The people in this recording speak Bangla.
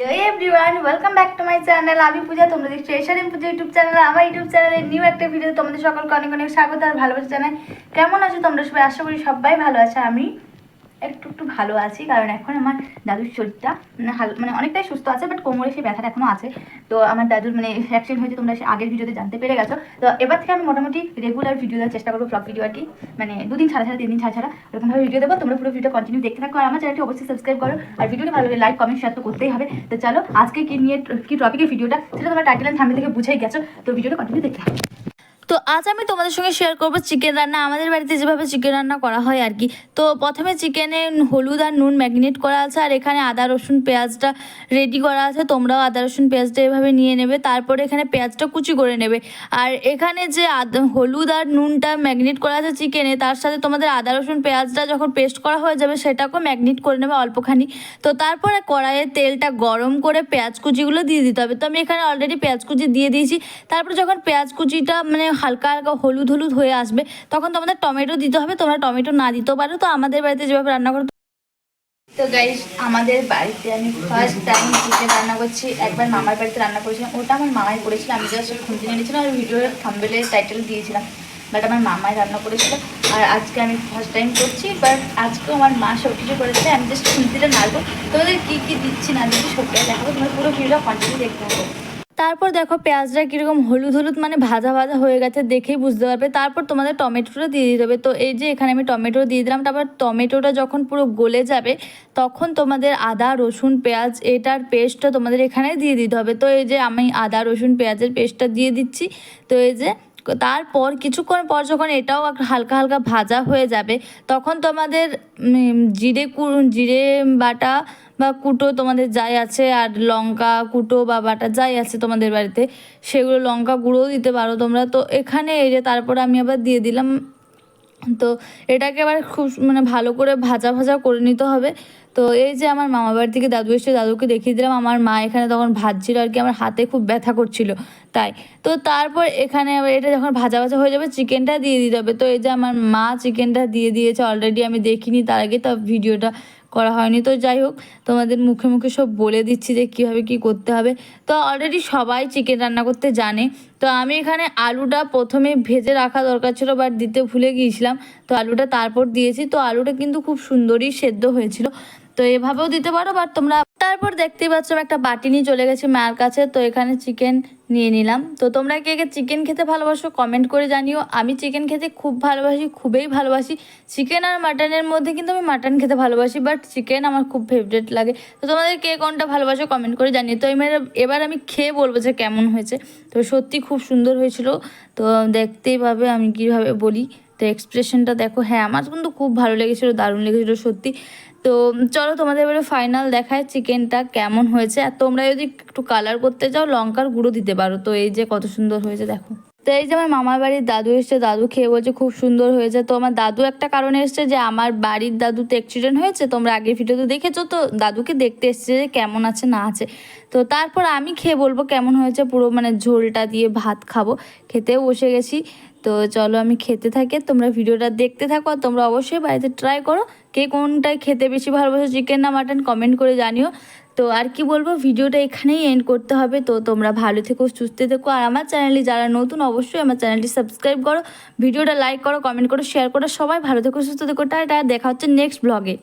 Hello everyone welcome back to my channel আমি পূজা, তোমরা দেখছ এশারিম পূজা ইউটিউব চ্যানেল আমার ইউটিউব চ্যানেলে নিউ একটা ভিডিও তোমাদের সকলকে অনেক অনেক স্বাগত আর ভালোবাসা জানাই। কেমন আছো তোমরা সবাই? আশা করি সবাই ভালো আছে, আমি একটু একটু ভালো আছি, কারণ এখন আমার দাদুর শরীরটা মানে মানে অনেকটাই সুস্থ আছে বাট কোমরে সেই ব্যথাটা এখনও আছে। তো আমার দাদুর মানে অ্যাক্সিডেন্ট হয়েছে, তোমরা সে আগের ভিডিওতে জানতে পেরে গেছো। তো এবার থেকে আমি মোটামুটি রেগুলার ভিডিও দেওয়ার চেষ্টা করব ব্লগ ভিডিও আর কি। মানে দুদিন ছাড়া ছাড়া তিন দিন ছাড়া ছাড়া এরকমভাবে ভিডিও দেবো। তোমরা পুরো ভিডিও কন্টিনিউ দেখতে থাকো, আর আমার চ্যানেলটি অবশ্যই সাবস্ক্রাইব করো। আর ভিডিওটি ভালো লাইক কমেন্ট শেয়ার তো করতেই হবে। তো চলো, আজকে কি নিয়ে, কি টপিকের ভিডিওটা সেটা তোমরা টাইটেল অ্যান্ড থেকে বুঝেই গেছো। তো ভিডিওটা কন্টিনিউ দেখতে তো আজ আমি তোমাদের সঙ্গে শেয়ার করব চিকেন রান্না। আমাদের বাড়িতে যেভাবে চিকেন রান্না করা হয় আর কি। তো প্রথমে চিকেনে হলুদ আর নুন ম্যাগনেট করা আছে, আর এখানে আদা, রসুন, পেঁয়াজটা রেডি করা আছে। তোমরাও আদা, রসুন, পেঁয়াজটা এভাবে নিয়ে নেবে, তারপরে এখানে পেঁয়াজটা কুচি করে নেবে। আর এখানে যে হলুদ আর নুনটা ম্যাগনেট করা আছে চিকেনে তার সাথে তোমাদের আদা, রসুন, পেঁয়াজটা যখন পেস্ট করা হয়ে যাবে, সেটাকেও ম্যাগনেট করে নেবে অল্পখানি। তো তারপরে কড়াইয়ে তেলটা গরম করে পেঁয়াজ কুচিগুলো দিয়ে দিতে হবে। তো আমি এখানে অলরেডি পেঁয়াজ কুচি দিয়ে দিয়েছি। তারপরে যখন পেঁয়াজ কুচিটা মানে হালকা হালকা হলুদ হলুদ হয়ে আসবে, তখন তোমাদের টমেটো দিতে হবে, তোমরা টমেটো না দিতেও পারো। তো আমাদের বাড়িতে যেভাবে রান্না করো তো গাইস আমাদের বাড়িতে আমি ফার্স্ট টাইম চিকেন রান্না করছি। একবার মামার বাড়িতে রান্না করেছিলাম। ওটা আমার মামাই করেছিল। আমি জাস্ট খুঁজে নিয়েছিলাম আর ভিডিওর থাম্বেলে টাইটেল দিয়েছিলাম। বাট আমার মামাই রান্না করেছিল। আর আজকে আমি ফার্স্ট টাইম করছি। বাট আজকেও আমার মা সব কিছু করেছে। আমি জাস্ট খুঁজতে নাড়বো তোমাদের কী কী দিচ্ছি না দিচ্ছি সবটাই দেখাবো। তোমার পুরো ভিডিও কন্টিনিউ দেখতে হবে তারপর দেখো পেঁয়াজটা কীরকম হলুদ হলুদ মানে ভাজা ভাজা হয়ে গেছে দেখেই বুঝতে পারবে। তারপর তোমাদের টমেটোটা দিয়ে দিতে হবে। তো এই যে এখানে আমি টমেটো দিয়ে দিলাম, তারপর টমেটোটা যখন পুরো গলে যাবে, তখন তোমাদের আদা, রসুন, পেঁয়াজ, এটার পেস্টটা তোমাদের এখানে দিয়ে দিতে হবে। তো এই যে আমি আদা, রসুন, পেঁয়াজের পেস্টটা দিয়ে দিচ্ছি। তো এই যে তারপর কিছুক্ষণ পর যখন এটাও হালকা হালকা ভাজা হয়ে যাবে, তখন তোমাদের জিরে জিরে বাটা বা কুটো তোমাদের যাই আছে, আর লঙ্কা কুটো বা বাটা যাই আছে তোমাদের বাড়িতে, সেগুলো লঙ্কা গুঁড়োও দিতে পারো তোমরা। তো এখানে এই যে তারপর আমি আবার দিয়ে দিলাম তো এটাকে আবার খুব মানে ভালো করে ভাজা ভাজা করে নিতে হবে। তো এই যে আমার মামা বাড়ি থেকে দাদু এসে দাদুকে দেখিয়ে দিলাম, আমার মা এখানে তখন ভাজছিল আর কি, আমার হাতে খুব ব্যথা করছিল, তাই। তো তারপর এখানে আবার এটা যখন ভাজা ভাজা হয়ে যাবে, চিকেনটা দিয়ে দিতে হবে। তো এই যে আমার মা চিকেনটা দিয়ে দিয়েছে অলরেডি আমি দেখিনি, তার আগে তো ভিডিওটা করা হয়নি। তো যাই হোক, তোমাদের মুখে মুখে সব বলে দিচ্ছি যে কীভাবে কি করতে হবে। তো অলরেডি সবাই চিকেন রান্না করতে জানে। তো আমি এখানে আলুটা প্রথমে ভেজে রাখা দরকার ছিল বাট দিতে ভুলে গিয়েছিলাম। তো আলুটা তারপর দিয়েছি। তো আলুটা কিন্তু খুব সুন্দরই সেদ্ধ হয়েছিল। তো এভাবেও দিতে পারো বাট তোমরা তারপর দেখতেই পাচ্ছ একটা বাটি নিয়ে চলে গেছি মায়ের কাছে, তো এখানে চিকেন নিয়ে নিলাম। তো তোমরা কে কে চিকেন খেতে ভালোবাসো কমেন্ট করে জানিও। আমি চিকেন খেতে খুব ভালোবাসি, খুবই ভালোবাসি। চিকেন আর মাটনের মধ্যে কিন্তু আমি মাটন খেতে ভালোবাসি বাট চিকেন আমার খুব ফেভারিট লাগে। তো তোমাদের কে কোনটা ভালোবাসো কমেন্ট করে জানিও। তো এবার এবার আমি খেয়ে বলব যে কেমন হয়েছে। তো সত্যি খুব সুন্দর হয়েছিল। তো দেখতেই পাবে, আমি কীভাবে বলি। তো এক্সপ্রেশনটা দেখো হ্যাঁ আমার কিন্তু খুব ভালো লেগেছিলো, দারুণ লেগেছিলো সত্যি। তো চলো তোমাদের এবারে ফাইনাল দেখায় চিকেনটা কেমন হয়েছে। আর তোমরা যদি একটু কালার করতে চাও, লঙ্কার গুঁড়ো দিতে পারো। তো এই যে কত সুন্দর হয়েছে, দেখো। তো এই যে আমার মামার বাড়ির দাদু এসছে, দাদু খেয়ে বলছে খুব সুন্দর হয়েছে। তো আমার দাদু একটা কারণে এসছে যে, আমার বাড়ির দাদু তো অ্যাক্সিডেন্ট হয়েছে। তোমরা আগের ভিডিওতে দেখেছ তো, দাদুকে দেখতে এসছে যে কেমন আছে, না আছে। তো তারপর আমি খেয়ে বলব কেমন হয়েছে, পুরো মানে ঝোলটা দিয়ে ভাত খাব। খেতেও বসে গেছি। তো চলো আমি খেতে থাকি, তোমরা ভিডিওটা দেখতে থাকো, আর তোমরা অবশ্যই বাড়িতে ট্রাই করো। কে কোনটাই খেতে বেশি ভালোবাসো চিকেন না মাটন কমেন্ট করে জানিও। তো আর কি বলব, ভিডিওটা এখানেই এন্ড করতে হবে। তো তোমরা ভালো থেকো, সুস্থ থেকো, আর আমার চ্যানেলে যারা নতুন, অবশ্যই আমার চ্যানেলটি সাবস্ক্রাইব করো। ভিডিওটা লাইক করো কমেন্ট করো শেয়ার করো। সবাই ভালো থেকো, সুস্থ থেকো, টাটা। দেখা হচ্ছে নেক্সট ব্লগে